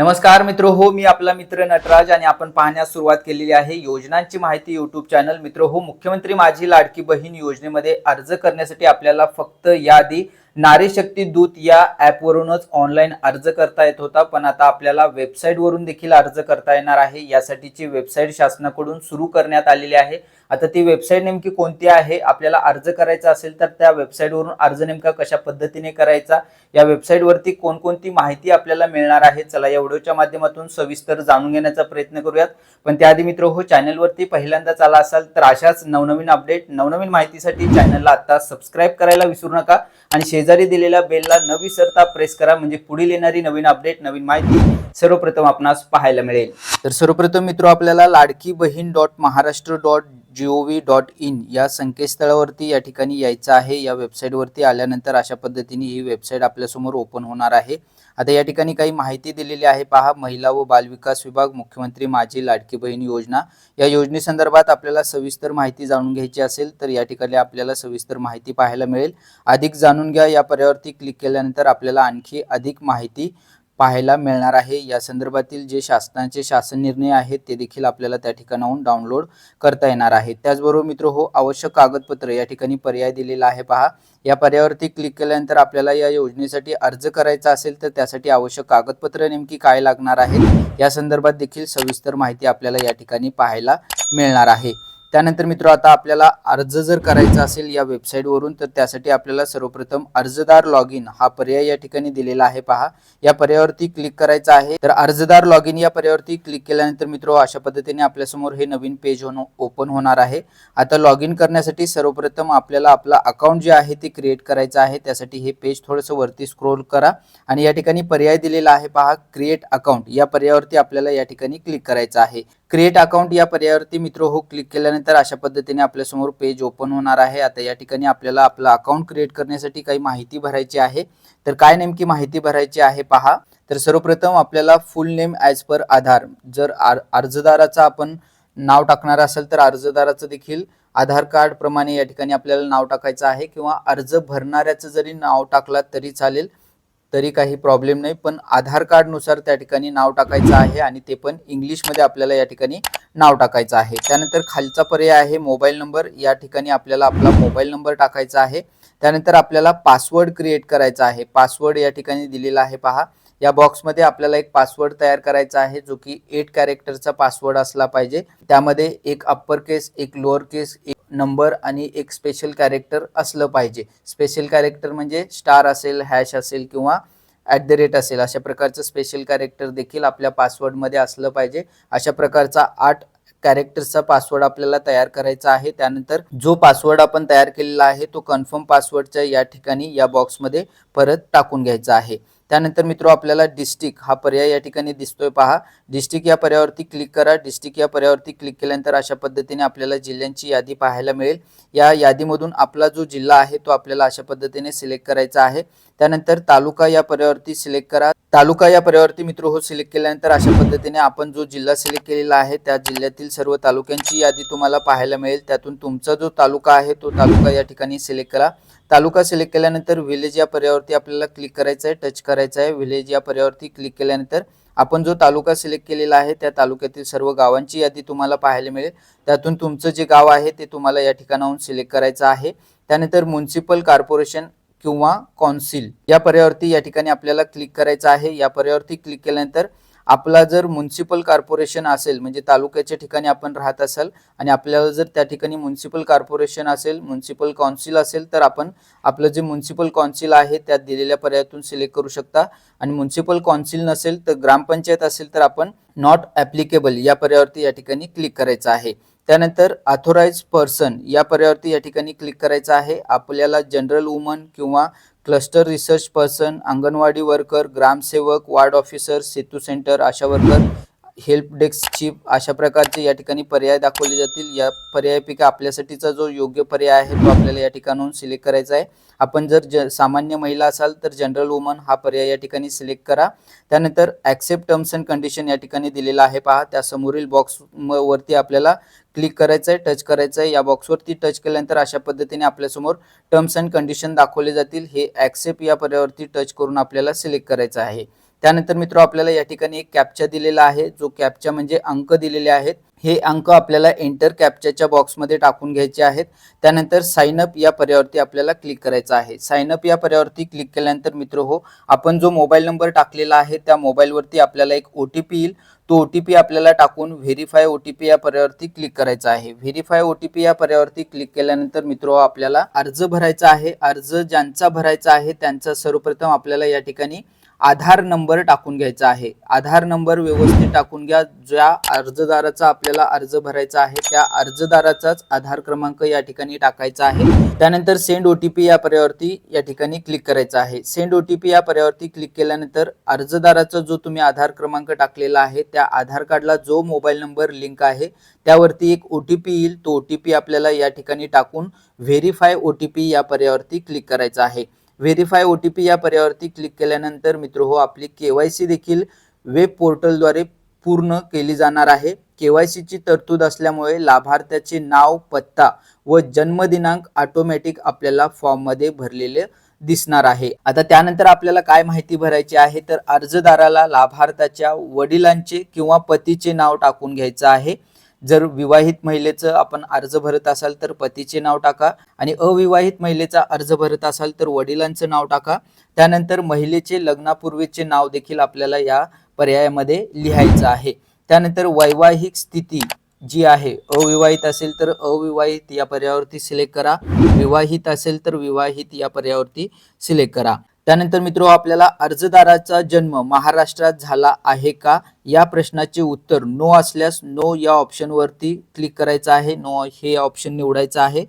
नमस्कार मित्र हो मी आपला मित्र नटराज आणि आपण पाहण्यास सुरुवात केलेली आहे योजनांची माहिती युट्यूब चॅनल मित्र हो मुख्यमंत्री माझी लाडकी बहीण योजनेमध्ये अर्ज करण्यासाठी आपल्याला फक्त यादी नारी शक्ती दूत या ॲपवरूनच ऑनलाईन अर्ज करता येत होता पण आता आपल्याला वेबसाईटवरून देखील अर्ज करता येणार आहे. यासाठीची वेबसाईट शासनाकडून सुरू करण्यात आलेली आहे. आता ती वेबसाईट नेमकी कोणती आहे? आपल्याला अर्ज करायचा असेल तर त्या वेबसाईटवरून अर्ज नेमका कशा पद्धतीने करायचा? या वेबसाईटवरती कोणकोणती माहिती आपल्याला मिळणार आहे? चला या व्हिडिओच्या माध्यमातून सविस्तर जाणून घेण्याचा प्रयत्न करूयात. पण त्याआधी मित्र हो चॅनलवरती पहिल्यांदाच आला असाल तर अशाच नवनवीन अपडेट नवनवीन माहितीसाठी चॅनलला आता सबस्क्राईब करायला विसरू नका. आणि शेजारी दिलेल्या बेलला न विसरता प्रेस करा म्हणजे पुढील येणारी नवीन अपडेट नवीन माहिती सर्वप्रथम आपणास पाहायला मिळेल. तर सर्वप्रथम मित्र आपल्याला Ladki Bahin dot Maharashtra dot G O V dot in या संकेतस्थळावरती या ठिकाणी यायचं आहे. या वेबसाईटवरती आल्यानंतर अशा पद्धतीने ही वेबसाईट आपल्यासमोर ओपन होणार आहे. आता या ठिकाणी काही माहिती दिलेली आहे. पहा महिला व बालविकास विभाग मुख्यमंत्री माझी लाडकी बहीण योजना. या योजनेसंदर्भात आपल्याला सविस्तर माहिती जाणून घ्यायची असेल तर या ठिकाणी आपल्याला सविस्तर माहिती पाहायला मिळेल. अधिक जाणून घ्या. या पर्यावरती क्लिक केल्यानंतर आपल्याला आणखी अधिक माहिती पाहायला मिळणार आहे. या संदर्भातील जे शासनाचे शासन निर्णय आहेत ते देखील आपल्याला त्या ठिकाणाहून डाउनलोड करता येणार आहे. त्याचबरोबर मित्र हो आवश्यक कागदपत्र या ठिकाणी पर्याय दिलेला आहे पहा. या पर्यायावरती क्लिक केल्यानंतर आपल्याला या योजनेसाठी अर्ज करायचा असेल तर त्यासाठी आवश्यक कागदपत्र नेमकी काय लागणार आहेत या संदर्भात देखील सविस्तर माहिती आपल्याला या ठिकाणी पाहायला मिळणार आहे. त्यानंतर मित्र आता आपल्याला अर्ज जर करायचा असेल या वेबसाईटवरून तर त्यासाठी आपल्याला सर्वप्रथम अर्जदार लॉग इन हा पर्याय या ठिकाणी दिलेला आहे पहा. या पर्यायावरती क्लिक करायचा आहे. तर अर्जदार लॉग इन या पर्यायावरती क्लिक केल्यानंतर मित्र अशा पद्धतीने आपल्यासमोर हे नवीन पेज होणं ओपन होणार आहे. आता लॉग इन करण्यासाठी सर्वप्रथम आपल्याला आपला अकाउंट जे आहे ते क्रिएट करायचं आहे. त्यासाठी हे पेज थोडंसं वरती स्क्रोल करा. आणि या ठिकाणी पर्याय दिलेला आहे पहा क्रिएट अकाउंट या पर्यायावरती आपल्याला या ठिकाणी क्लिक करायचं आहे. क्रिएट अकाउंट या पर्यायावरती मित्र हो क्लिक केल्यानंतर अशा पद्धतीने आपल्यासमोर पेज ओपन होणार आहे. आता या ठिकाणी आपल्याला आपलं अकाउंट क्रिएट करण्यासाठी काही माहिती भरायची आहे. तर काय नेमकी माहिती भरायची आहे पहा. तर सर्वप्रथम आपल्याला फुल नेम ॲज पर आधार. जर आर अर्जदाराचा आपण नाव टाकणार असेल तर अर्जदाराचं देखील आधार कार्ड प्रमाणे या ठिकाणी आपल्याला नाव टाकायचं आहे. किंवा अर्ज भरणाऱ्याचं जरी नाव टाकलात तरी चालेल. तरी काही प्रॉब्लेम नाही पण आधार कार्डनुसार त्या ठिकाणी नाव टाकायचं आहे आणि ते पण इंग्लिशमध्ये आपल्याला या ठिकाणी नाव टाकायचं आहे. त्यानंतर खालचा पर्याय आहे मोबाईल नंबर. या ठिकाणी आपल्याला आपला मोबाईल नंबर टाकायचा आहे. त्यानंतर आपल्याला पासवर्ड क्रिएट करायचा आहे. पासवर्ड या ठिकाणी दिलेला आहे पहा. या बॉक्समध्ये आपल्याला एक पासवर्ड तयार करायचा आहे जो की एट कॅरेक्टरचा पासवर्ड असला पाहिजे. त्यामध्ये एक अप्पर केस एक लोअर केस एक नंबर आणि एक स्पेशल कॅरेक्टर असलं पाहिजे. स्पेशल कॅरेक्टर म्हणजे स्टार असेल हॅश असेल किंवा ॲट द रेट असेल. अशा प्रकारचं स्पेशल कॅरेक्टर देखील आपल्या पासवर्डमध्ये असलं पाहिजे. अशा प्रकारचा आठ कॅरेक्टरचा पासवर्ड आपल्याला तयार करायचा आहे. त्यानंतर जो पासवर्ड आपण तयार केलेला आहे तो कन्फर्म पासवर्डच्या या ठिकाणी या बॉक्समध्ये परत टाकून घ्यायचा आहे. त्यानंतर मित्र आपल्याला डिस्ट्रिक्ट हा पर्याय या ठिकाणी दिसतोय पहा. डिस्ट्रिक्ट या पर्यायावरती क्लिक करा. डिस्ट्रिक्ट या पर्यायावरती क्लिक केल्यानंतर अशा पद्धतीने आपल्याला जिल्ह्यांची यादी पाहायला मिळेल. या यादीमधून आपला जो जिल्हा आहे तो आपल्याला अशा पद्धतीने सिलेक्ट करायचा आहे. त्यानंतर तालुका या पर्यायावरती सिलेक्ट करा. तालुका या पर्यायावरती मित्र हो सिलेक्ट केल्यानंतर अशा पद्धतीने आपण जो जिल्हा सिलेक्ट केलेला आहे त्या जिल्ह्यातील सर्व तालुक्यांची यादी तुम्हाला पाहायला मिळेल. त्यातून तुमचा जो तालुका आहे तो तालुका या ठिकाणी सिलेक्ट करा. तालुका सिलेक्ट केल्यानंतर विलेज या पर्यायावरती आपल्याला क्लिक करायचं आहे टच करायचं आहे. विलेज या पर्यायावरती क्लिक केल्यानंतर आपण जो तालुका सिलेक्ट केलेला आहे त्या तालुक्यातील सर्व गावांची यादी तुम्हाला पाहायला मिळेल. त्यातून तुमचं जे गाव आहे ते तुम्हाला या ठिकाणाहून सिलेक्ट करायचं आहे. त्यानंतर म्युन्सिपल कॉर्पोरेशन किंवा कॉन्सिल या पर्यायावरती या ठिकाणी आपल्याला क्लिक करायचं आहे. या पर्यायावरती क्लिक केल्यानंतर आपला जर म्युन्सिपल कॉर्पोरेशन असेल म्हणजे तालुक्याच्या ठिकाणी आपण राहत असाल आणि आपल्याला जर त्या ठिकाणी म्युन्सिपल कॉर्पोरेशन असेल म्युन्सिपल काउन्सिल असेल तर आपण आपलं जे म्युन्सिपल काउन्सिल आहे त्यात दिलेल्या पर्यायातून सिलेक्ट करू शकता. आणि म्युन्सिपल काउन्सिल नसेल तर ग्रामपंचायत असेल तर आपण नॉट ॲप्लिकेबल या पर्यायावरती या ठिकाणी क्लिक करायचं आहे. त्यानंतर ऑथोराइज पर्सन या पर्यायावरती या ठिकाणी क्लिक करायचं आहे. आपल्याला जनरल वुमन किंवा cluster research person anganwadi worker ग्रामसेवक ward officer Setu centre ASHA worker help डेस्कची अशा प्रकारचे या ठिकाणी पर्याय दाखवले जातील. या पर्यायापैकी आपल्यासाठीचा जो योग्य पर्याय आहे तो आपल्याला या ठिकाणून सिलेक्ट करायचा आहे. आपण जर ज सामान्य महिला असाल तर जनरल वुमन हा पर्याय या ठिकाणी सिलेक्ट करा. त्यानंतर ॲक्सेप्ट टर्म्स अँड कंडिशन या ठिकाणी दिलेला आहे पहा. त्या समोरील बॉक्स वरती आपल्याला क्लिक करायचं आहे टच करायचं आहे या बॉक्सवरती टच केल्यानंतर अशा पद्धतीने आपल्यासमोर टर्म्स अँड कंडिशन दाखवले जातील. हे ॲक्सेप्ट या पर्यायावरती टच करून आपल्याला सिलेक्ट करायचं आहे. त्यानंतर मित्र आपल्याला या ठिकाणी एक कॅप्चा दिलेला आहे. जो कॅप्चा म्हणजे अंक दिलेले आहेत. हे अंक आपल्याला एंटर कॅप्चाच्या बॉक्समध्ये टाकून घ्यायचे आहेत. त्यानंतर साइन अप या पर्यावरती आपल्याला क्लिक करायचं आहे. साइन अप या पर्यावरती क्लिक केल्यानंतर मित्र हो आपण जो मोबाईल नंबर टाकलेला आहे त्या मोबाईलवरती आपल्याला एक ओ टी पी येईल. तो ओ टी पी आपल्याला टाकून व्हेरीफाय ओ टी पी या पर्यावरती क्लिक करायचा आहे. व्हेरीफाय ओ टी पी या पर्यावरती क्लिक केल्यानंतर मित्र आपल्याला अर्ज भरायचा आहे. अर्ज ज्यांचा भरायचा आहे त्यांचा सर्वप्रथम आपल्याला या ठिकाणी आधार नंबर टाकून घ्यायचा आहे. आधार नंबर व्यवस्थित टाकून घ्या. ज्या अर्जदाराचा आपल्याला अर्ज भरायचा आहे त्या अर्जदाराचाच आधार क्रमांक या ठिकाणी टाकायचा आहे. त्यानंतर सेंड ओ टी पी या पर्यावरती या ठिकाणी क्लिक करायचा आहे. सेंड ओ टी पी या पर्यावरती क्लिक केल्यानंतर अर्जदाराचा जो तुम्ही आधार क्रमांक टाकलेला आहे त्या आधार कार्डला जो मोबाईल नंबर लिंक आहे त्यावरती एक ओ टी पी येईल. तो ओ टी पी आपल्याला या ठिकाणी टाकून व्हेरीफाय ओ टी पी या पर्यावरती क्लिक करायचा आहे. व्हेरीफाय ओ टी पी या पर्यावरती क्लिक केल्यानंतर मित्र हो आपली के वाय सी देखील वेब पोर्टलद्वारे पूर्ण केली जाणार आहे. के वाय सीची तरतूद असल्यामुळे लाभार्थ्याचे नाव पत्ता व जन्मदिनांक ऑटोमॅटिक आपल्याला फॉर्ममध्ये भरलेले दिसणार आहे. आता त्यानंतर आपल्याला काय माहिती भरायची आहे? तर अर्जदाराला लाभार्थ्याच्या वडिलांचे किंवा पतीचे नाव टाकून घ्यायचं आहे. जर विवाहित महिलेचं आपण अर्ज भरत असाल तर पतीचे नाव टाका आणि अविवाहित महिलेचा अर्ज भरत असाल तर वडिलांचं नाव टाका. त्यानंतर महिलेचे लग्नापूर्वीचे नाव देखील आपल्याला या पर्यायामध्ये लिहायचं आहे. त्यानंतर वैवाहिक स्थिती जी आहे अविवाहित असेल तर अविवाहित या पर्यायावरती सिलेक्ट करा. विवाहित असेल तर विवाहित या पर्यायावरती सिलेक्ट करा. त्यानंतर मित्र आपल्याला अर्जदाराचा जन्म महाराष्ट्रात झाला आहे का? या प्रश्नाचे उत्तर नो असल्यास नो या ऑप्शनवरती क्लिक करायचं आहे. नो हे ऑप्शन निवडायचं आहे.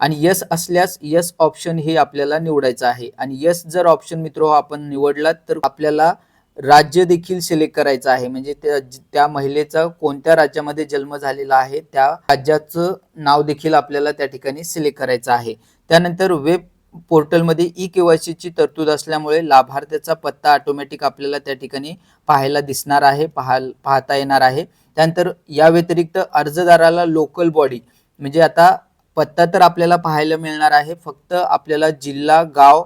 आणि यस असल्यास यस ऑप्शन हे आपल्याला निवडायचं आहे. आणि यस जर ऑप्शन मित्र आपण निवडला तर आपल्याला राज्य देखील सिलेक्ट करायचं आहे. म्हणजे त्या त्या महिलेचा कोणत्या राज्यामध्ये जन्म झालेला आहे त्या राज्याचं नाव देखील आपल्याला त्या ठिकाणी सिलेक्ट करायचं आहे. त्यानंतर वेब पोर्टलमध्ये ई केवायसीची तरतूद असल्यामुळे लाभार्थ्याचा पत्ता ऑटोमॅटिक आपल्याला त्या ठिकाणी पाहायला दिसणार आहे पाहा पाहता येणार आहे. त्यानंतर या व्यतिरिक्त अर्जदाराला लोकल बॉडी म्हणजे आता पत्ता तर आपल्याला पाहायला मिळणार आहे फक्त आपल्याला जिल्हा गाव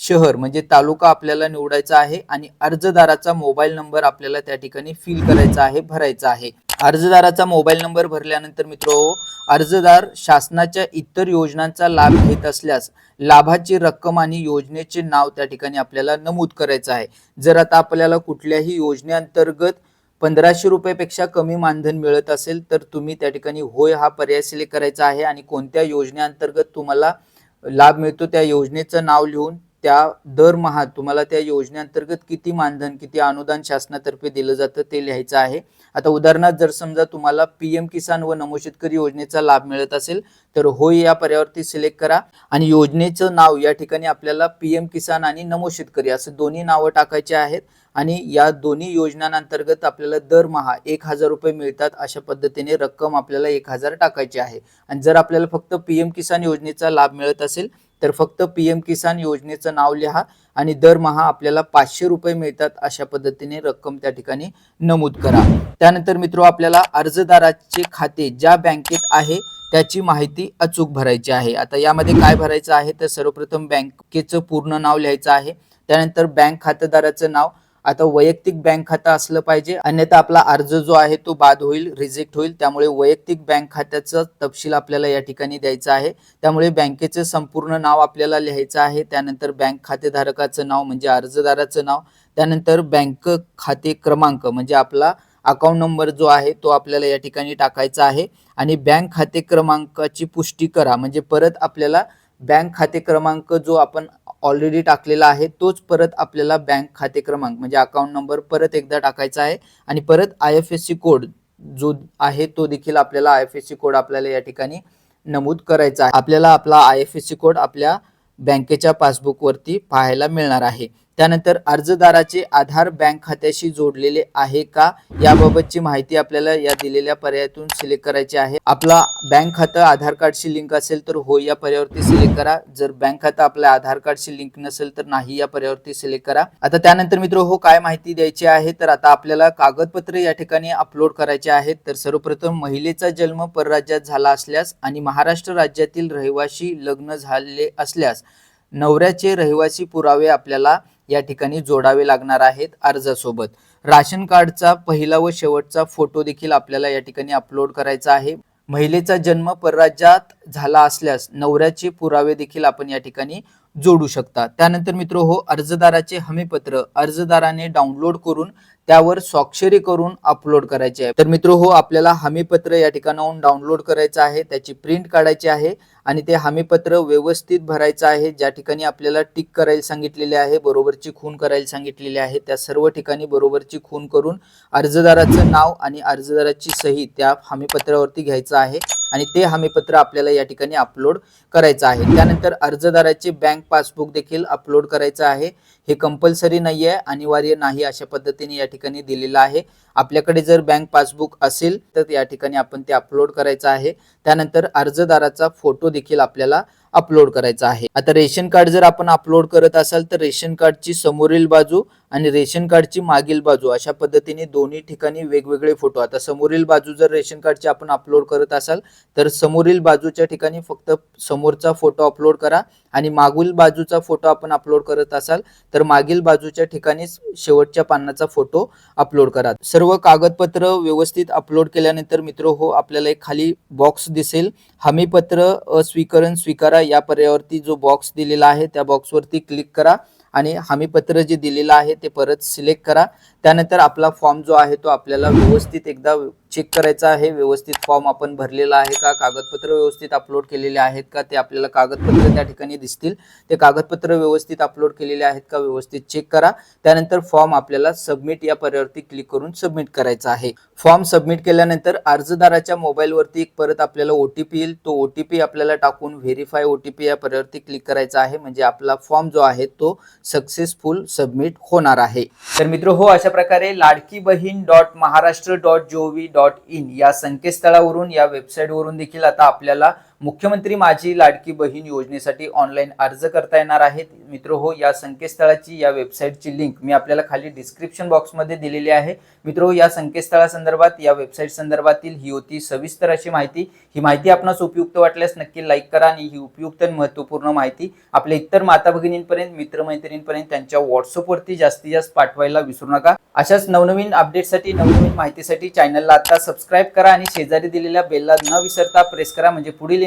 शहर म्हणजे तालुका आपल्याला निवडायचा आहे आणि अर्जदाराचा मोबाईल नंबर आपल्याला त्या ठिकाणी फिल करायचा आहे भरायचा आहे. अर्जदाराचा मोबाईल नंबर भरल्यानंतर मित्र अर्जदार शासनाच्या इतर योजनांचा लाभ घेत असल्यास लाभाची रक्कम आणि योजनेचे नाव त्या ठिकाणी आपल्याला नमूद करायचं आहे. जर आता आपल्याला कुठल्याही योजनेअंतर्गत पंधराशे रुपयापेक्षा कमी मानधन मिळत असेल तर तुम्ही त्या ठिकाणी होय हा पर्याय सिलेक्ट करायचा आहे आणि कोणत्या योजनेअंतर्गत तुम्हाला लाभ मिळतो त्या योजनेचं नाव लिहून त्या दरमहा तुम्हाला त्या योजनेअंतर्गत किती मानधन किती अनुदान शासनातर्फे दिलं जातं ते लिहायचं आहे. आता उदाहरणार्थ जर समजा तुम्हाला पी एम किसान व नमो शेतकरी योजनेचा लाभ मिळत असेल तर होय या पर्यावरती सिलेक्ट करा आणि योजनेचं नाव या ठिकाणी आपल्याला पी एम किसान आणि नमो शेतकरी असं दोन्ही नावं टाकायचे आहेत आणि या दोन्ही योजनांअंतर्गत आपल्याला दरमहा एक हजार रुपये मिळतात अशा पद्धतीने रक्कम आपल्याला एक हजार टाकायची आहे. आणि जर आपल्याला फक्त पी एम किसान योजनेचा लाभ मिळत असेल तर फक्त पी एम किसान योजनेचं नाव लिहा आणि दरमहा आपल्याला पाचशे रुपये मिळतात अशा पद्धतीने रक्कम त्या ठिकाणी नमूद करा. त्यानंतर मित्र आपल्याला अर्जदाराचे खाते ज्या बँकेत आहे त्याची माहिती अचूक भरायची आहे. आता यामध्ये काय भरायचं आहे? तर सर्वप्रथम बँकेचं पूर्ण नाव लिहायचं आहे. त्यानंतर बँक खातेदाराचं नाव आता वैयक्तिक बँक खातं असलं पाहिजे. अन्यथा आपला अर्ज जो आहे तो बाद होईल रिजेक्ट होईल. त्यामुळे वैयक्तिक बँक खात्याचं तपशील आपल्याला या ठिकाणी द्यायचं आहे. त्यामुळे बँकेचं संपूर्ण नाव आपल्याला लिहायचं आहे. त्यानंतर बँक खातेधारकाचं नाव म्हणजे अर्जदाराचं नाव. त्यानंतर बँक खाते क्रमांक म्हणजे आपला अकाउंट नंबर जो आहे तो आपल्याला या ठिकाणी टाकायचा आहे. आणि बँक खाते क्रमांकाची पुष्टी करा म्हणजे परत आपल्याला बँक खाते क्रमांक जो आपण ऑलरेडी टाकलेला आहे तोच परत आपल्याला बँक खाते क्रमांक म्हणजे अकाउंट नंबर परत एकदा टाकायचा आहे. आणि परत I F S C code जो आहे तो देखील आपल्याला I F S C code आपल्याला या ठिकाणी नमूद करायचा आहे. आपल्याला आपला I F S C code आपल्या बँकेच्या पासबुकवरती पाहायला मिळणार आहे. त्यानंतर अर्जदाराचे आधार बँक खात्याशी जोडलेले आहे का याबाबतची माहिती आपल्याला या दिलेल्या पर्यायातून सिलेक्ट करायची आहे. आपला बँक खातं आधार कार्डशी लिंक असेल तर हो या पर्यावरती सिलेक्ट करा. जर बँक खातं आपल्या आधार कार्डशी लिंक नसेल तर नाही या पर्यावरती सिलेक्ट करा. आता त्यानंतर मित्र हो काय माहिती द्यायची आहे? तर आता आपल्याला कागदपत्र या ठिकाणी अपलोड करायचे आहेत. तर सर्वप्रथम महिलेचा जन्म परराज्यात झाला असल्यास आणि महाराष्ट्र राज्यातील रहिवाशी लग्न झाले असल्यास नवऱ्याचे रहिवासी पुरावे आपल्याला या ठिकाणी जोडावे लागणार आहेत अर्जासोबत. राशन कार्डचा पहिला व शेवटचा फोटो देखील आपल्याला या ठिकाणी अपलोड करायचा आहे. महिलेचा जन्म परराज्यात झाला असल्यास नवऱ्याचे पुरावे देखील आपण या ठिकाणी जोडू शकता. त्यानंतर मित्र हो अर्जदाराचे हमीपत्र. अर्जदाराने डाउनलोड करून त्यावर स्वाक्षरी करून अपलोड करायची आहे. तर मित्र हो आपल्याला हमीपत्र या ठिकाणाहून डाउनलोड करायचं आहे त्याची प्रिंट काढायची आहे आणि ते हमीपत्र व्यवस्थित भरायचं आहे. ज्या ठिकाणी आपल्याला टिक करायला सांगितलेले आहे बरोबरची खून करायला सांगितलेली आहे त्या सर्व ठिकाणी बरोबरची खून करून अर्जदाराचं नाव आणि अर्जदाराची सही त्या हमीपत्रावरती घ्यायचं आहे आणि ते हमीपत्र आपल्याला या ठिकाणी अपलोड करायचं आहे. त्यानंतर अर्जदाराचे बँक पासबुक देखील अपलोड करायचं आहे. हे कंपल्सरी नाही आहे अनिवार्य नाही अशा पद्धतीने या ठिकाणी दिलेलं आहे. आपल्याकडे जर बँक पासबुक असेल तर या ठिकाणी आपण ते अपलोड करायचं आहे. त्यानंतर अर्जदाराचा फोटो देखील आपल्याला अपलोड करायचा आहे. आता रेशन कार्ड जर आपण अपलोड करत असाल तर रेशन कार्डची समोरील बाजू आणि रेशन कार्डची मागील बाजू अशा पद्धतीने दोन्ही ठिकाणी वेगवेगळे फोटो आता समोरील बाजू जर रेशन कार्डची आपण अपलोड करत असाल तर समोरील बाजूच्या ठिकाणी फक्त समोरचा फोटो अपलोड करा आणि मागील बाजूचा फोटो आपण अपलोड करत असाल तर मागील बाजूच्या ठिकाणी शेवटच्या पानाचा फोटो अपलोड करा. सर्व कागदपत्र व्यवस्थित अपलोड केल्यानंतर मित्र हो आपल्याला एक खाली बॉक्स दिसेल. हमीपत्र अस्वीकरण स्वीकारा या पर्यायावरती जो बॉक्स दिलेला आहे त्या बॉक्सवरती क्लिक करा. आणि हमीपत्र जे दिलेलं आहे ते परत सिलेक्ट करा. त्यानंतर आपला फॉर्म जो आहे तो आपल्याला व्यवस्थित एकदा चेक करायचा आहे. व्यवस्थित फॉर्म आपण भरलेला आहे का? कागदपत्र व्यवस्थित अपलोड केलेले आहेत का? ते आपल्याला कागदपत्र त्या ठिकाणी दिसतील. ते कागदपत्र व्यवस्थित अपलोड केलेले आहेत का? व्यवस्थित चेक करा. त्यानंतर फॉर्म आपल्याला सबमिट या पर्यावरती क्लिक करून सबमिट करायचा आहे. फॉर्म सबमिट केल्यानंतर अर्जदाराच्या मोबाईलवरती एक परत आपल्याला ओ टी पी येईल. तो ओ टी पी आपल्याला टाकून व्हेरीफाय ओ टी पी या पर्यावरती क्लिक करायचा आहे. म्हणजे आपला फॉर्म जो आहे तो सक्सेसफुल सबमिट होणार आहे. तर मित्र हो अशा प्रकारे Ladki Bahin dot Maharashtra dot G O V dot in या संकेतस्थळावरून या वेबसाईटवरून देखील आता आपल्याला मुख्यमंत्री माझी लाडकी बहीण योजनेसाठी ऑनलाईन अर्ज करता येणार आहेत. मित्र हो या संकेतस्थळाची या वेबसाईटची लिंक मी आपल्याला खाली डिस्क्रिप्शन बॉक्समध्ये दिलेली आहे. मित्र हो या संकेतस्थळासंदर्भात या वेबसाईट संदर्भातील ही होती सविस्तर अशी माहिती. ही माहिती आपणास उपयुक्त वाटल्यास नक्की लाईक करा आणि ही उपयुक्त आणि महत्त्वपूर्ण माहिती आपल्या इतर माता भगिनींपर्यंत मित्रमैत्रिणींपर्यंत त्यांच्या व्हॉट्सअपवरती जास्तीत जास्त पाठवायला विसरू नका. अशाच नवनवीन अपडेटसाठी नवनवीन माहितीसाठी चॅनलला आता सबस्क्राईब करा आणि शेजारी दिलेल्या बेलला न विसरता प्रेस करा. म्हणजे पुढील